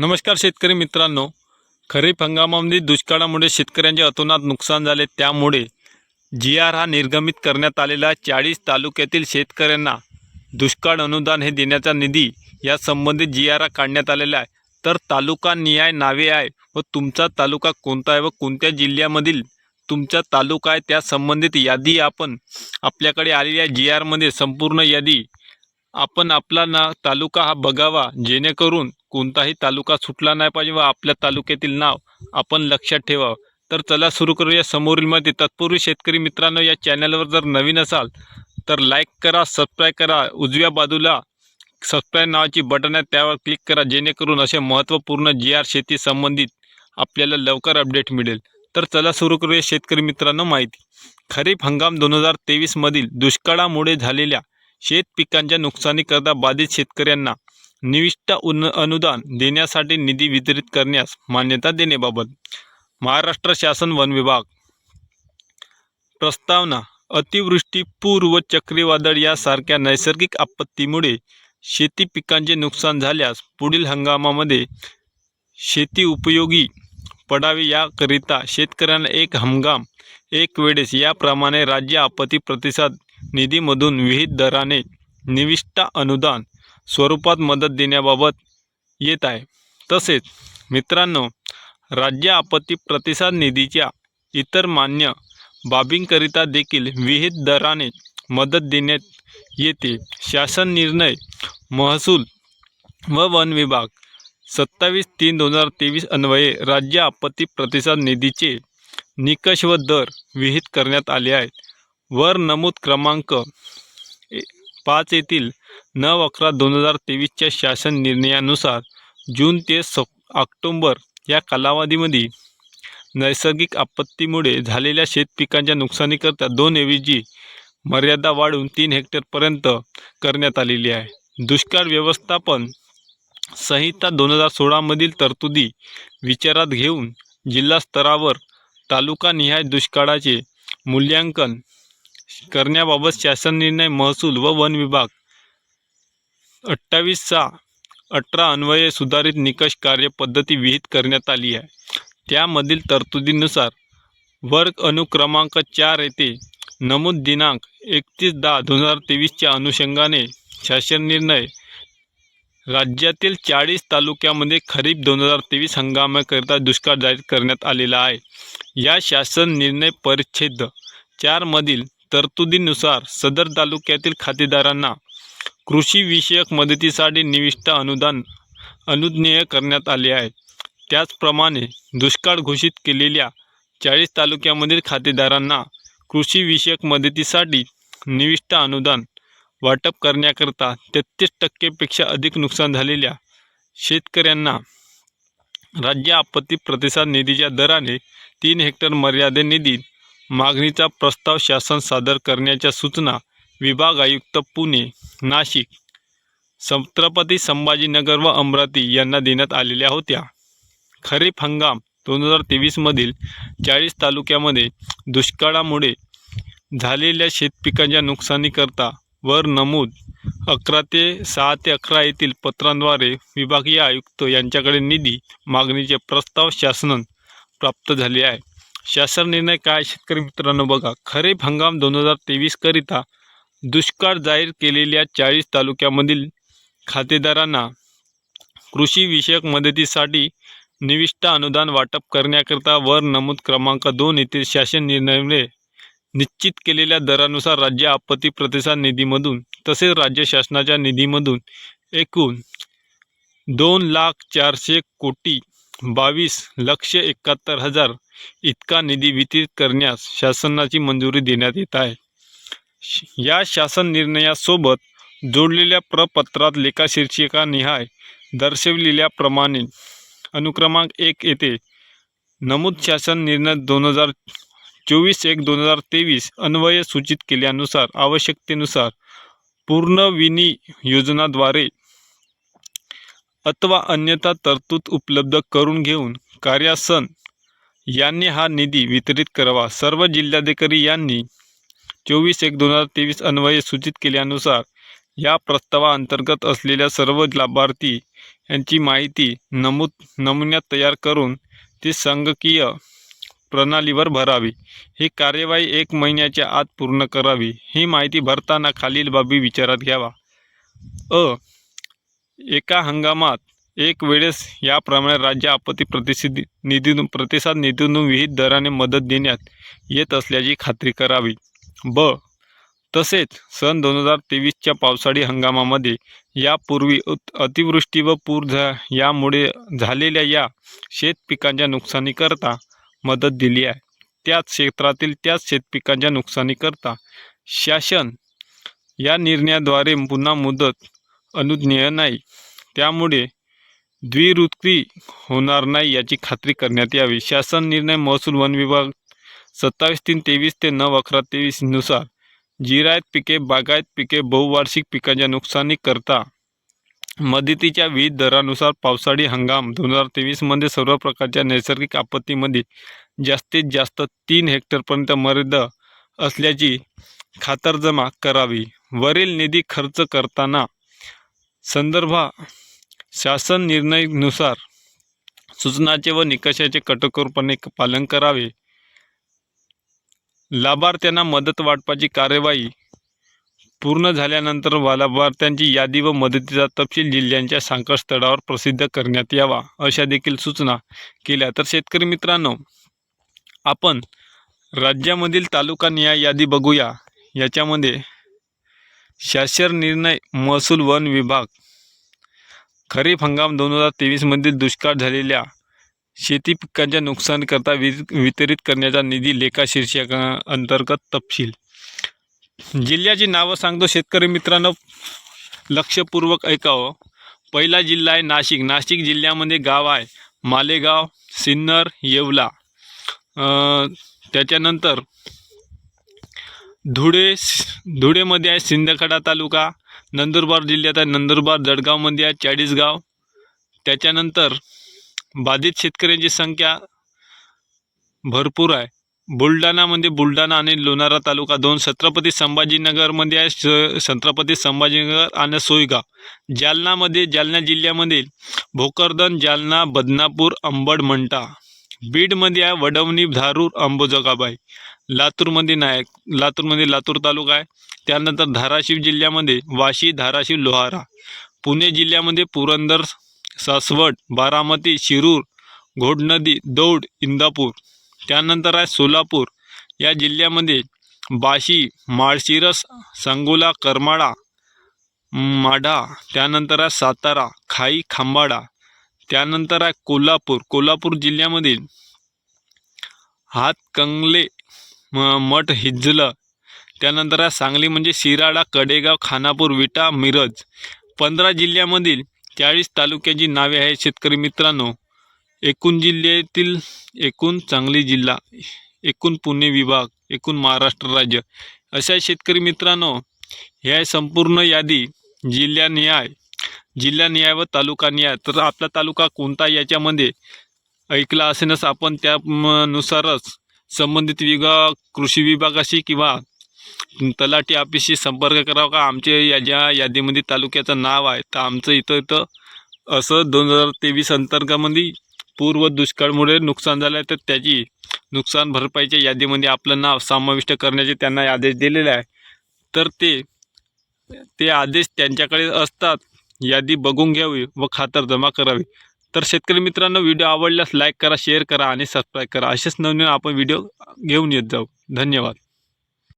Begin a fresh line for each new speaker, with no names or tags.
नमस्कार शेतकरी मित्रांनो. खरीप हंगामामध्ये दुष्काळामुळे शेतकऱ्यांचे अतोनात नुकसान झाले. त्यामुळे जी आर हा निर्गमित करण्यात आलेला चाळीस तालुक्यातील शेतकऱ्यांना दुष्काळ अनुदान हे देण्याचा निधी या संबंधित जी आर हा काढण्यात आलेला आहे. तर तालुका निहाय नावे आहे व तुमचा तालुका कोणता आहे व कोणत्या जिल्ह्यामधील तुमचा तालुका आहे त्या संबंधित यादी आपण आपल्याकडे आलेल्या जी आरमध्ये संपूर्ण यादी आपण आपला ना तालुका हा बघावा. जेणेकरून कोणताही तालुका सुटला नाही पाहिजे व आपल्या तालुक्यातील नाव आपण लक्षात ठेवावं. तर चला सुरू करूया समोरील मध्ये तत्पूर्वी शेतकरी मित्रांनो या चॅनलवर जर नवीन असाल तर लाईक करा सबस्क्राईब करा. उजव्या बाजूला सबस्क्राईब नावाची बटन आहे त्यावर क्लिक करा. जेणेकरून असे महत्त्वपूर्ण जी आर शेती संबंधित आपल्याला लवकर अपडेट मिळेल. तर चला सुरू करूया शेतकरी मित्रांनो माहिती. खरीप हंगाम दोन हजार तेवीसमधील दुष्काळामुळे झालेल्या शेत पिकांच्या नुकसानीकरता बाधित शेतकऱ्यांना निविष्ट उन अनुदान देण्यासाठी निधी वितरित करण्यास मान्यता देण्याबाबत महाराष्ट्र शासन वन विभाग. प्रस्तावना अतिवृष्टी पूर व चक्रीवादळ यासारख्या नैसर्गिक आपत्तीमुळे शेती पिकांचे नुकसान झाल्यास पुढील हंगामामध्ये शेती उपयोगी पडावे याकरिता शेतकऱ्यांना एक हंगाम एक वेळेस याप्रमाणे राज्य आपत्ती प्रतिसाद निधीमधून विहित दराने निविष्ट अनुदान स्वरूपात मदत देण्याबाबत येत आहे. तसेच मित्रांनो राज्य आपत्ती प्रतिसाद निधीच्या इतर मान्य बाबींकरिता देखील विहित दराने मदत देण्यात येते. शासन निर्णय महसूल व वन विभाग सत्तावीस तीन दोन हजार तेवीस अन्वये राज्य आपत्ती प्रतिसाद निधीचे निकष व दर विहित करण्यात आले आहेत. वर नमूद क्रमांक ए- पाच येथील नऊ अकरा दोन हजार तेवीसच्या शासन निर्णयानुसार जून ते स ऑक्टोंबर या कालावधीमध्ये नैसर्गिक आपत्तीमुळे झालेल्या शेतपिकांच्या नुकसानीकरता दोन ऐवजी मर्यादा वाढवून तीन हेक्टरपर्यंत करण्यात आलेली आहे. दुष्काळ व्यवस्थापन संहिता दोन हजार सोळामधील तरतुदी विचारात घेऊन जिल्हा स्तरावर तालुकानिहाय दुष्काळाचे मूल्यांकन करण्याबाबत शासन निर्णय महसूल व वन विभाग अठ्ठावीस सहा अठरा अन्वये सुधारित निकष कार्यपद्धती विहित करण्यात आली आहे. त्यामधील तरतुदीनुसार वर्ग अनुक्रमांक चार येथे नमूद दिनांक एकतीस दहा दोन हजार तेवीसच्या अनुषंगाने शासन निर्णय राज्यातील चाळीस तालुक्यामध्ये खरीप दोन हजार तेवीस हंगामाकरिता दुष्काळ जाहीर करण्यात आलेला आहे. या शासन निर्णय परिच्छेद चारमधील तरतुदीनुसार सदर तालुक्यातील खातेदारांना कृषीविषयक मदतीसाठी निविष्ट अनुदान अनुज्ञेय करण्यात आले आहे. त्याचप्रमाणे दुष्काळ घोषित केलेल्या चाळीस तालुक्यामधील खातेदारांना कृषीविषयक मदतीसाठी निविष्ट अनुदान वाटप करण्याकरता तेहतीस टक्केपेक्षा अधिक नुकसान झालेल्या शेतकऱ्यांना राज्य आपत्ती प्रतिसाद निधीच्या दराने तीन हेक्टर मर्यादे निधीत मागणीचा प्रस्ताव शासन सादर करण्याच्या सूचना विभाग आयुक्त पुणे नाशिक. छत्रपती संभाजीनगर व अमरावती यांना देण्यात आलेल्या होत्या. खरीप हंगाम दोन हजार तेवीसमधील चाळीस तालुक्यामध्ये दुष्काळामुळे झालेल्या शेतपिकांच्या नुकसानीकरता वर नमूद अकरा ते सहा ते अकरा येथील पत्रांद्वारे विभागीय आयुक्त यांच्याकडे निधी मागणीचे प्रस्ताव शासन प्राप्त झाले आहे. शासन निर्णय काय शेतकरी मित्रांनो बघा. खरीप हंगाम दोन हजार तेवीसकरिता दुष्काळ जाहीर केलेल्या चाळीस तालुक्यामधील खातेदारांना कृषीविषयक मदतीसाठी निविष्ट अनुदान वाटप करण्याकरता वर नमूद क्रमांक दोन येथील शासन निर्णयाने निश्चित केलेल्या दरानुसार राज्य आपत्ती प्रतिसाद निधीमधून तसेच राज्य शासनाच्या निधीमधून एकूण दोन लाख चारशे कोटी बावीस लक्ष एकाहत्तर हजार इतका निधी वितरित करण्यास शासनाची मंजुरी देण्यात येत आहे. या शासन निर्णयासोबत जोडलेल्या प्रपत्रात लेखाशीर्षिका निहाय दर्शविलेल्याप्रमाणे अनुक्रमांक एक येथे नमूद शासन निर्णय दोन हजार चोवीस एक दोन हजार तेवीस अन्वये सूचित केल्यानुसार आवश्यकतेनुसार पूर्णविनी योजनाद्वारे अथवा अन्यथा तरतूद उपलब्ध करून घेऊन कार्यासन यांनी हा निधी वितरित करावा. सर्व जिल्हाधिकारी यांनी चोवीस एक दोन हजार तेवीस अन्वये सूचित केल्यानुसार या प्रस्तावाअंतर्गत असलेल्या सर्व लाभार्थी यांची माहिती नमूद नमुन्यात तयार करून ती संगकीय प्रणालीवर भरावी. ही कार्यवाही एक महिन्याच्या आत पूर्ण करावी. ही माहिती भरताना खालील बाबी विचारात घ्यावा. अ. एका हंगामात एक वेळेस याप्रमाणे राज्य आपत्ती प्रतिसिधी निधीतून प्रतिसाद निधीतून विहित दराने मदत देण्यात येत असल्याची खात्री करावी. ब. तसेच सन दोन हजार तेवीसच्या पावसाळी हंगामामध्ये यापूर्वी अतिवृष्टी व पूर झा यामुळे झालेल्या या शेत पिकांच्या नुकसानीकरता मदत दिली आहे. त्याच क्षेत्रातील त्याच शेतपिकांच्या नुकसानीकरता शासन या निर्णयाद्वारे पुन्हा मुदत अनुज्ञेय नाही. त्यामुळे द्विवृत्ती होणार नाही याची खात्री करण्यात यावी. शासन निर्णय महसूल वन विभाग सत्तावीस तीन तेवीस ते नऊ अकरा तेवीसनुसार जिरायत पिके बागायत पिके बहुवार्षिक पिकांच्या नुकसानीकरता मदतीच्या विविध दरानुसार पावसाळी हंगाम दोन हजार तेवीसमध्ये सर्व प्रकारच्या नैसर्गिक आपत्तीमध्ये जास्तीत जास्त तीन हेक्टरपर्यंत मर्यादा असल्याची खातरजमा करावी. वरील निधी खर्च करताना संदर्भा शासन निर्णयानुसार सूचनाचे व निकषाचे कटोकरपणे पालन करावे. लाभार्थ्यांना मदत वाटपाची कार्यवाही पूर्ण झाल्यानंतर लाभार्थ्यांची यादी व मदतीचा तपशील जिल्ह्यांच्या संकेतस्थळावर प्रसिद्ध करण्यात यावा अशा देखील सूचना केल्या. तर शेतकरी मित्रांनो आपण राज्यामधील तालुकानिहाय यादी बघूया. याच्यामध्ये शासन निर्णय महसूल वन विभाग खरीप हंगाम दोन हजार तेवीसमधील दुष्काळ झालेल्या शेती पिकांच्या नुकसानीकरता वितरित करण्याचा निधी लेखा शीर्षका अंतर्गत तपशील. जिल्ह्याची नावं सांगतो. शेतकरी मित्रांनो लक्षपूर्वक ऐकावं. पहिला जिल्हा आहे नाशिक. नाशिक जिल्ह्यामध्ये गाव आहे. मालेगाव सिन्नर येवला. त्याच्यानंतर धुळे धुळेमध्ये आहे सिंदखेडा तालुका. नंदुरबार जिल्ह्यात आहे. नंदुरबार जळगावमध्ये आहे. चाळीसगाव. त्याच्यानंतर बाधित शेतकऱ्यांची संख्या भरपूर आहे. बुलढाणामध्ये बुलढाणा आणि लोणारा तालुका दोन छत्रपती संभाजीनगरमध्ये आहे स छत्रपती संभाजीनगर आणि सोयगाव. जालनामध्ये जालना जिल्ह्यामधील भोकरदन जालना बदनापूर अंबड मंटा. बीडमध्ये आहे वडवणी धारूर अंबोजगाबाई. लातूरमध्ये नायक लातूरमध्ये लातूर तालुका आहे. त्यानंतर धाराशिव जिल्ह्यामध्ये वाशी धाराशिव लोहारा. पुणे जिल्ह्यामध्ये पुरंदर सासवड बारामती शिरूर घोडनदी दौड इंदापूर. त्यानंतर आहे सोलापूर. या जिल्ह्यामध्ये बाशी माळशिरस सांगोला करमाळा माढा त्यानंतर आहे सातारा खाई खांबाडा. त्यानंतर आहे कोल्हापूर. कोल्हापूर जिल्ह्यामधील हातकंगले म- मठ हिजलं त्यानंतर आहे सांगली म्हणजे शिराळा कडेगाव खानापूर विटा मिरज. पंधरा जिल्ह्यामधील चाळीस तालुक्याची नावे आहेत शेतकरी मित्रांनो. एकूण जिल्ह्यातील एकूण सांगली जिल्हा एकूण पुणे विभाग एकूण महाराष्ट्र राज्य अशा शेतकरी मित्रांनो ह्या संपूर्ण यादी जिल्हानिहाय जिल्हानिहाय व तालुकानिहाय तर आपला तालुका कोणता याच्यामध्ये ऐकला असेलच आपण त्यानुसारच संबंधित विभाग कृषी विभागाशी किंवा तलाठी ऑफिसशी संपर्क करावा का? आमच्या या ज्या यादीमध्ये तालुक्याचं नाव आहे तर आमचं इथं इथं असं दोन हजार तेवीस अंतर्गामध्ये पूर्व दुष्काळमुळे नुकसान झालं आहे तर त्याची नुकसान भरपाईच्या यादीमध्ये आपलं नाव समाविष्ट करण्याचे त्यांना आदेश दिलेले आहे. तर ते ते आदेश त्यांच्याकडे असतात यादी बघून घ्यावी व खातर जमा करावी. तर शेतकरी मित्रांनो व्हिडिओ आवडल्यास लाईक करा शेअर करा आणि सबस्क्राईब करा. असेच नवीन आपण व्हिडिओ घेऊन येत जाऊ. धन्यवाद.